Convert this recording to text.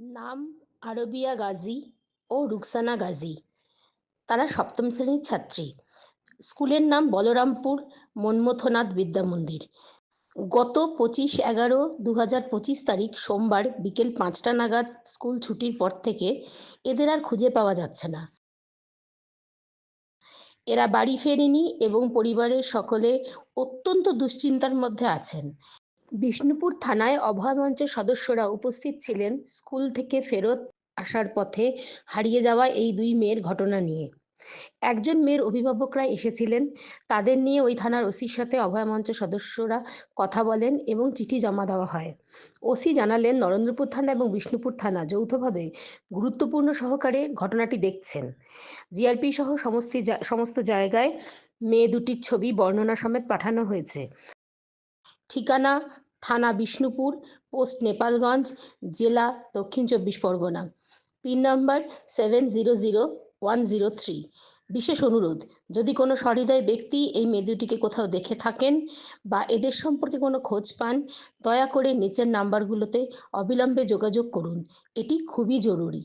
নাম আরবিয়া গাজী ও রুকসানা গাজী। তারা সপ্তম শ্রেণির ছাত্রী। স্কুলের নাম বলরামপুর, মন্মথনাথ বিদ্যা মন্দির গত পঁচিশ এগারো দু হাজার পঁচিশ তারিখ সোমবার বিকেল পাঁচটা নাগাদ স্কুল ছুটির পর থেকে এদের আর খুঁজে পাওয়া যাচ্ছে না। এরা বাড়ি ফেরেনি এবং পরিবারের সকলে অত্যন্ত দুশ্চিন্তার মধ্যে আছেন। বিষ্ণুপুর থানায় অভয় মঞ্চের সদস্যরা উপস্থিত ছিলেন স্কুল থেকে ফেরত আসার পথে হারিয়ে যাওয়া এই দুই মেয়ের ঘটনা নিয়ে। একজন মেয়ের অভিভাবকরা এসেছিলেন, তাদের নিয়ে ওই থানার ওসির সাথে অভয় মঞ্চের সদস্যরা কথা বলেন এবং চিঠি জমা দেওয়া হয়। ওসি জানালেন, নরেন্দ্রপুর থানা এবং বিষ্ণুপুর থানা যৌথভাবে গুরুত্বপূর্ণ সহকারে ঘটনাটি দেখছেন। জিআরপি সহ সমস্ত সমস্ত জায়গায় মেয়ে দুটির ছবি, বর্ণনা সমেত পাঠানো হয়েছে। ঠিকানা থানা বিষ্ণুপুর, পোস্ট নেপালগঞ্জ, জেলা দক্ষিণ চব্বিশ Pargana. Pin number seven zero zero one zero three. বিশেষ অনুরোধ, যদি কোনো সহৃদয় ব্যক্তি এই মেয়ে দুটিকে কোথাও দেখে থাকেন বা এদের সম্পর্কে কোনো খোঁজ পান, দয়া করে নিচের নাম্বারগুলোতে অবিলম্বে যোগাযোগ করুন। এটি খুবই জরুরি।